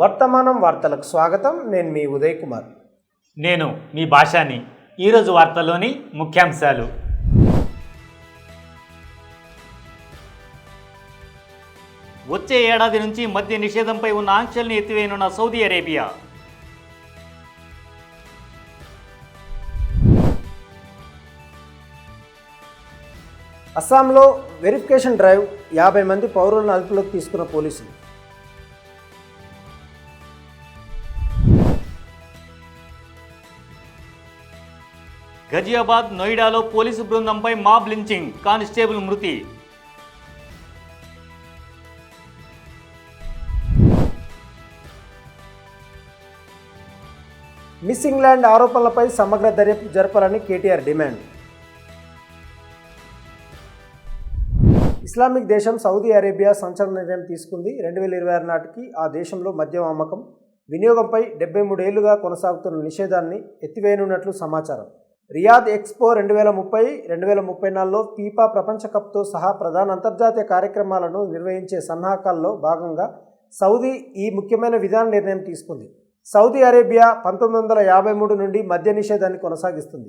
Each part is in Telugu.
వర్తమానం వార్తలకు స్వాగతం. నేను మీ ఉదయ్ కుమార్ నేను మీ భాషాని. ఈరోజు వార్తల్లోని ముఖ్యాంశాలు. వచ్చే ఏడాది నుంచి మద్య నిషేధంపై ఉన్న ఆంక్షల్ని ఎత్తివేయనున్న సౌదీ అరేబియా. అస్సాంలో వెరిఫికేషన్ డ్రైవ్ యాభై మంది పౌరులను అదుపులోకి తీసుకున్న పోలీసులు. గజియాబాద్ నోయిడాలో పోలీసు బృందంపై మాబ్ లించింగ్. కానిస్టేబుల్ మృతి. మిస్ ఇంగ్లాండ్ ఆరోపణలపై సమగ్ర దర్యాప్తు జరపాలని కేటీఆర్ డిమాండ్. ఇస్లామిక్ దేశం సౌదీ అరేబియా సంచలన నిర్ణయం తీసుకుంది. రెండు వేల ఇరవై ఆరు నాటికి ఆ దేశంలో మద్యం అమ్మకం వినియోగంపై డెబ్బై మూడేళ్ళుగా కొనసాగుతున్న నిషేధాన్ని ఎత్తివేయనున్నట్లు సమాచారం. రియాద్ ఎక్స్పో రెండు వేల ముప్పై రెండు వేల ముప్పై నాలుగులో ఫీఫా ప్రపంచ కప్తో సహా ప్రధాన అంతర్జాతీయ కార్యక్రమాలను నిర్వహించే సన్నాహకాల్లో భాగంగా సౌదీ ఈ ముఖ్యమైన విధాన నిర్ణయం తీసుకుంది. సౌదీ అరేబియా పంతొమ్మిది వందల యాభై మూడు నుండి మద్య నిషేధాన్ని కొనసాగిస్తుంది.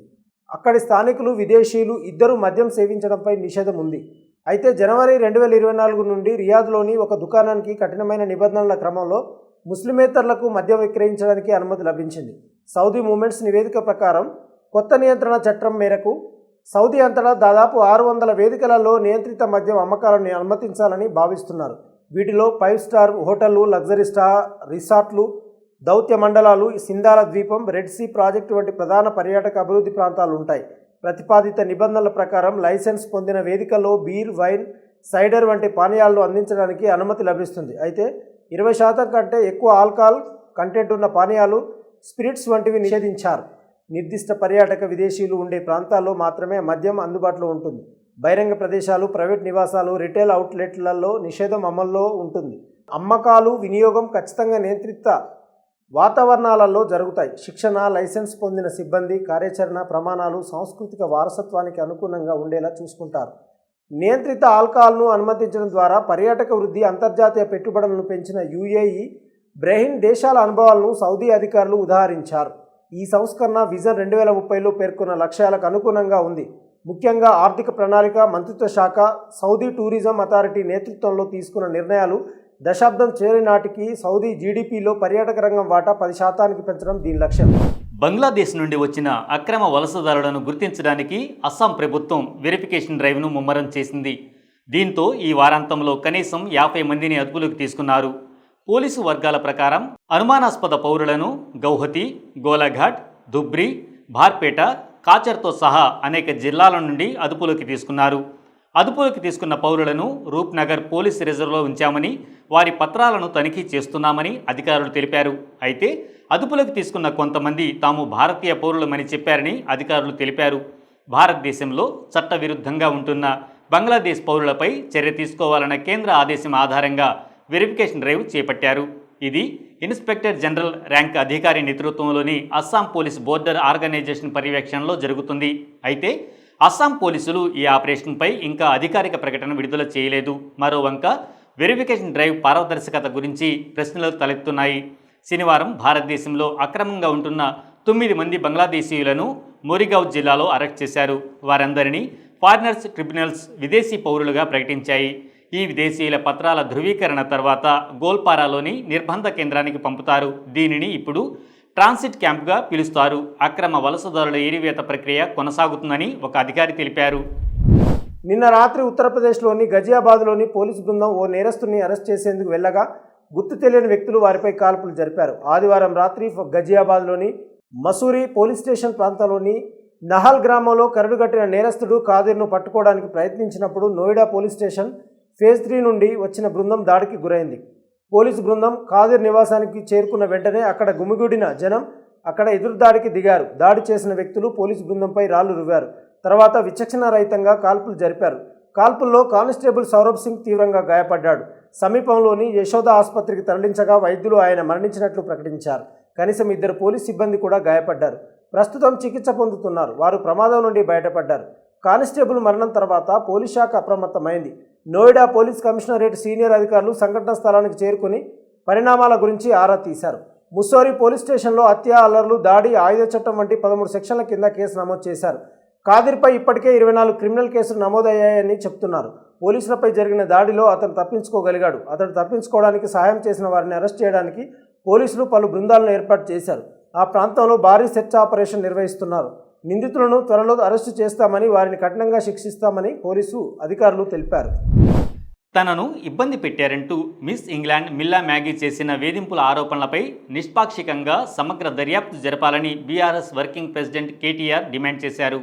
అక్కడి స్థానికులు విదేశీయులు ఇద్దరు మద్యం సేవించడంపై నిషేధం ఉంది. అయితే జనవరి రెండు వేల ఇరవై నాలుగు నుండి రియాద్లోని ఒక దుకాణానికి కఠినమైన నిబంధనల క్రమంలో ముస్లిమేతరులకు మద్యం విక్రయించడానికి అనుమతి లభించింది. సౌదీ మూమెంట్స్ నివేదిక ప్రకారం కొత్త నియంత్రణ చట్టం మేరకు సౌదీ అంతటా దాదాపు ఆరు వందల వేదికలలో నియంత్రిత మద్యం అమ్మకాలను అనుమతించాలని భావిస్తున్నారు. వీటిలో ఫైవ్ స్టార్ హోటళ్ళు లగ్జరీ స్టార్ రిసార్ట్లు దౌత్య మండలాలు సింధాల ద్వీపం రెడ్ సీ ప్రాజెక్టు వంటి ప్రధాన పర్యాటక అభివృద్ధి ప్రాంతాలు ఉంటాయి. ప్రతిపాదిత నిబంధనల ప్రకారం లైసెన్స్ పొందిన వేదికల్లో బీర్ వైన్ సైడర్ వంటి పానీయాలను అందించడానికి అనుమతి లభిస్తుంది. అయితే ఇరవై శాతం కంటే ఎక్కువ ఆల్కహాల్ కంటెంట్ ఉన్న పానీయాలు స్పిరిట్స్ వంటివి నిషేధించారు. నిర్దిష్ట పర్యాటక విదేశీయులు ఉండే ప్రాంతాల్లో మాత్రమే మద్యం అందుబాటులో ఉంటుంది. బహిరంగ ప్రదేశాలు ప్రైవేట్ నివాసాలు రిటైల్ అవుట్లెట్లలో నిషేధం అమల్లో ఉంటుంది. అమ్మకాలు వినియోగం ఖచ్చితంగా నియంత్రిత వాతావరణాలలో జరుగుతాయి. శిక్షణ లైసెన్స్ పొందిన సిబ్బంది కార్యాచరణ ప్రమాణాలు సాంస్కృతిక వారసత్వానికి అనుగుణంగా ఉండేలా చూసుకుంటారు. నియంత్రిత ఆల్కహాల్ను అనుమతించడం ద్వారా పర్యాటక వృద్ధి అంతర్జాతీయ పెట్టుబడులను పెంచిన యుఏఈ బ్రెహిన్ దేశాల అనుభవాలను సౌదీ అధికారులు ఉదహరించారు. ఈ సంస్కరణ విజన్ రెండు వేల ముప్పైలో పేర్కొన్న లక్ష్యాలకు అనుగుణంగా ఉంది. ముఖ్యంగా ఆర్థిక ప్రణాళిక మంత్రిత్వ శాఖ సౌదీ టూరిజం అథారిటీ నేతృత్వంలో తీసుకున్న నిర్ణయాలు దశాబ్దం చేరే నాటికి సౌదీ జీడిపిలో పర్యాటక రంగం వాటా పది శాతానికి పెంచడం దీని లక్ష్యం. బంగ్లాదేశ్ నుండి వచ్చిన అక్రమ వలసదారులను గుర్తించడానికి అస్సాం ప్రభుత్వం వెరిఫికేషన్ డ్రైవ్ను ముమ్మరం చేసింది. దీంతో ఈ వారాంతంలో కనీసం యాభై మందిని అదుపులోకి తీసుకున్నారు. పోలీసు వర్గాల ప్రకారం అనుమానాస్పద పౌరులను గౌహతి గోలాఘాట్ దుబ్రి బార్పేట కాచర్తో సహా అనేక జిల్లాల నుండి అదుపులోకి తీసుకున్నారు. అదుపులోకి తీసుకున్న పౌరులను రూప్నగర్ పోలీస్ రిజర్వ్లో ఉంచామని వారి పత్రాలను తనిఖీ చేస్తున్నామని అధికారులు తెలిపారు. అయితే అదుపులోకి తీసుకున్న కొంతమంది తాము భారతీయ పౌరులమని చెప్పారని అధికారులు తెలిపారు. భారతదేశంలో చట్టవిరుద్ధంగా ఉంటున్న బంగ్లాదేశ్ పౌరులపై చర్య తీసుకోవాలన్న కేంద్ర ఆదేశం ఆధారంగా వెరిఫికేషన్ డ్రైవ్ చేపట్టారు. ఇది ఇన్స్పెక్టర్ జనరల్ ర్యాంక్ అధికారి నేతృత్వంలోని అస్సాం పోలీస్ బోర్డర్ ఆర్గనైజేషన్ పర్యవేక్షణలో జరుగుతుంది. అయితే అస్సాం పోలీసులు ఈ ఆపరేషన్పై ఇంకా అధికారిక ప్రకటన విడుదల చేయలేదు. మరోవంక వెరిఫికేషన్ డ్రైవ్ పారదర్శకత గురించి ప్రశ్నలు తలెత్తున్నాయి. శనివారం భారతదేశంలో అక్రమంగా ఉంటున్న తొమ్మిది మంది బంగ్లాదేశీయులను మోరిగావ్ జిల్లాలో అరెస్ట్ చేశారు. వారందరినీ ఫారినర్స్ ట్రిబ్యునల్స్ విదేశీ పౌరులుగా ప్రకటించాయి. ఈ విదేశీయుల పత్రాల ధృవీకరణ తర్వాత గోల్పారాలోని నిర్బంధ కేంద్రానికి పంపుతారు. దీనిని ఇప్పుడు ట్రాన్సిట్ క్యాంప్గా పిలుస్తారు. అక్రమ వలసదారుల ఏరివేత ప్రక్రియ కొనసాగుతుందని ఒక అధికారి తెలిపారు. నిన్న రాత్రి ఉత్తరప్రదేశ్లోని గజియాబాద్లోని పోలీసు బృందం ఓ నేరస్తుని అరెస్ట్ చేసేందుకు వెళ్ళగా గుర్తు తెలియని వ్యక్తులు వారిపై కాల్పులు జరిపారు. ఆదివారం రాత్రి గజియాబాద్లోని మసూరి పోలీస్ స్టేషన్ ప్రాంతంలోని నహల్ గ్రామంలో కరడుగట్టిన నేరస్తుడు కాదిర్ను పట్టుకోవడానికి ప్రయత్నించినప్పుడు Noida police station phase three నుండి వచ్చిన బృందం దాడికి గురైంది. పోలీసు బృందం కాదిర్ నివాసానికి చేరుకున్న వెంటనే అక్కడ గుమిగూడిన జనం అక్కడ ఎదురుదాడికి దిగారు. దాడి చేసిన వ్యక్తులు పోలీసు బృందంపై రాళ్ళు రువ్వారు. తర్వాత విచక్షణ రహితంగా కాల్పులు జరిపారు. కాల్పుల్లో కానిస్టేబుల్ సౌరభ్ సింగ్ తీవ్రంగా గాయపడ్డాడు. సమీపంలోని యశోద ఆసుపత్రికి తరలించగా వైద్యులు ఆయన మరణించినట్లు ప్రకటించారు. కనీసం ఇద్దరు పోలీస్ సిబ్బంది కూడా గాయపడ్డారు. ప్రస్తుతం చికిత్స పొందుతున్నారు. వారు ప్రమాదం నుండి బయటపడ్డారు. కానిస్టేబుల్ మరణం తర్వాత పోలీస్ శాఖ అప్రమత్తమైంది. నోయిడా పోలీస్ కమిషనరేట్ సీనియర్ అధికారులు సంఘటన స్థలానికి చేరుకుని పరిణామాల గురించి ఆరా తీశారు. ముస్సోరి పోలీస్ స్టేషన్లో హత్య అల్లర్లు దాడి ఆయుధ చట్టం వంటి పదమూడు సెక్షన్ల కింద కేసు నమోదు చేశారు. కాదిర్పై ఇప్పటికే ఇరవై నాలుగు క్రిమినల్ కేసులు నమోదయ్యాయని చెప్తున్నారు. పోలీసులపై జరిగిన దాడిలో అతను తప్పించుకోగలిగాడు. అతడు తప్పించుకోవడానికి సహాయం చేసిన వారిని అరెస్ట్ చేయడానికి పోలీసులు పలు బృందాలను ఏర్పాటు చేశారు. ఆ ప్రాంతంలో భారీ సెర్చ్ ఆపరేషన్ నిర్వహిస్తున్నారు. నిందితులను త్వరలో అరెస్టు చేస్తామని వారిని కఠినంగా శిక్షిస్తామని పోలీసు అధికారులు తెలిపారు. తనను ఇబ్బంది పెట్టారంటూ మిస్ ఇంగ్లాండ్ మిల్లా మ్యాగీ చేసిన వేధింపుల ఆరోపణలపై నిష్పాక్షికంగా సమగ్ర దర్యాప్తు జరపాలని BRS working president KTR demand చేశారు.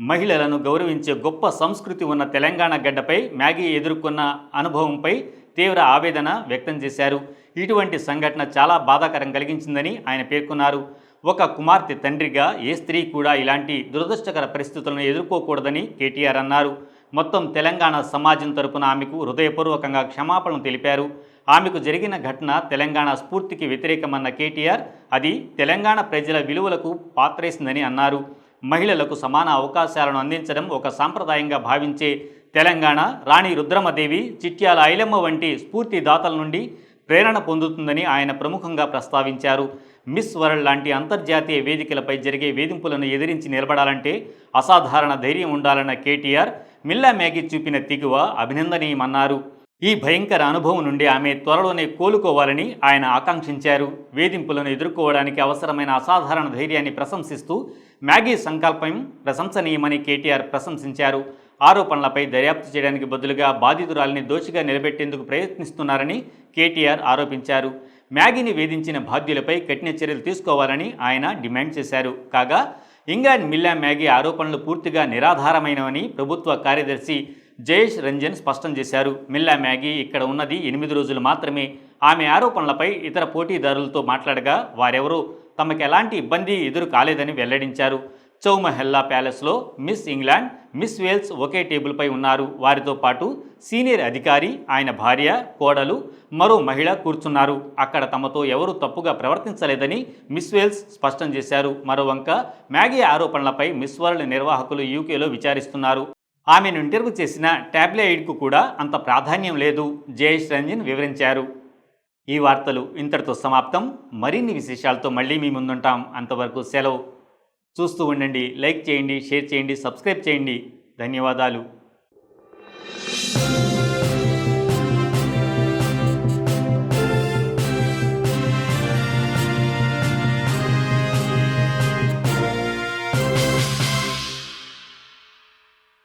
మహిళలను గౌరవించే గొప్ప సంస్కృతి ఉన్న తెలంగాణ గడ్డపై మ్యాగీ ఎదుర్కొన్న అనుభవంపై తీవ్ర ఆవేదన వ్యక్తం చేశారు. ఇటువంటి సంఘటన చాలా బాధాకరం కలిగించిందని ఆయన పేర్కొన్నారు. ఒక కుమార్తె తండ్రిగా ఏ స్త్రీ కూడా ఇలాంటి దురదృష్టకర పరిస్థితులను ఎదుర్కోకూడదని కేటీఆర్ అన్నారు. మొత్తం తెలంగాణ సమాజం తరపున ఆమెకు హృదయపూర్వకంగా క్షమాపణలు తెలిపారు. ఆమెకు జరిగిన ఘటన తెలంగాణ స్ఫూర్తికి వ్యతిరేకమన్న కేటీఆర్ అది తెలంగాణ ప్రజల విలువలకు పాత్రేసిందని అన్నారు. మహిళలకు సమాన అవకాశాలను అందించడం ఒక సాంప్రదాయంగా భావించే తెలంగాణ రాణి రుద్రమదేవి చిట్యాల ఐలమ్మ వంటి స్ఫూర్తిదాతల నుండి ప్రేరణ పొందుతుందని ఆయన ప్రముఖంగా ప్రస్తావించారు. మిస్ వరల్డ్ లాంటి అంతర్జాతీయ వేదికలపై జరిగే వేధింపులను ఎదిరించి నిలబడాలంటే అసాధారణ ధైర్యం ఉండాలన్న కేటీఆర్ మిల్లా మ్యాగీ చూపిన తెగువ అభినందనీయమన్నారు. ఈ భయంకర అనుభవం నుండి ఆమె త్వరలోనే కోలుకోవాలని ఆయన ఆకాంక్షించారు. వేధింపులను ఎదుర్కోవడానికి అవసరమైన అసాధారణ ధైర్యాన్ని ప్రశంసిస్తూ మ్యాగీ సంకల్పం ప్రశంసనీయమని కేటీఆర్ ప్రశంసించారు. ఆరోపణలపై దర్యాప్తు చేయడానికి బదులుగా బాధితురాలిని దోషిగా నిలబెట్టేందుకు ప్రయత్నిస్తున్నారని కేటీఆర్ ఆరోపించారు. మ్యాగీని వేధించిన బాధ్యులపై కఠిన చర్యలు తీసుకోవాలని ఆయన డిమాండ్ చేశారు. కాగా ఇంగ్లాండ్ మిల్లా మ్యాగీ ఆరోపణలు పూర్తిగా నిరాధారమైనవని ప్రభుత్వ కార్యదర్శి జయేష్ రంజన్ స్పష్టం చేశారు. మిల్లా మ్యాగీ ఇక్కడ ఉన్నది ఎనిమిది రోజులు మాత్రమే. ఆమె ఆరోపణలపై ఇతర పోటీదారులతో మాట్లాడగా వారెవరూ తమకు ఎలాంటి ఇబ్బంది ఎదురు కాలేదని వెల్లడించారు. చౌమహెల్లా ప్యాలెస్లో మిస్ ఇంగ్లాండ్ మిస్ వేల్స్ ఒకే టేబుల్పై ఉన్నారు. వారితో పాటు సీనియర్ అధికారి ఆయన భార్య కోడలు మరో మహిళ కూర్చున్నారు. అక్కడ తమతో ఎవరూ తప్పుగా ప్రవర్తించలేదని మిస్ వేల్స్ స్పష్టం చేశారు. మరోవంక మ్యాగీ ఆరోపణలపై మిస్ వరల్డ్ నిర్వాహకులు యూకేలో విచారిస్తున్నారు. ఆమెను ఇంటర్వ్యూ చేసిన టాబ్లెయిడ్కు కూడా అంత ప్రాధాన్యం లేదు జయేష్ రంజన్ వివరించారు. ఈ వార్తలు ఇంతటితో సమాప్తం. మరిన్ని విశేషాలతో మళ్ళీ మీ ముందుంటాం. అంతవరకు సెలవు. చూస్తూ ఉండండి లైక్ చేయండి షేర్ చేయండి సబ్స్క్రైబ్ చేయండి. ధన్యవాదాలు.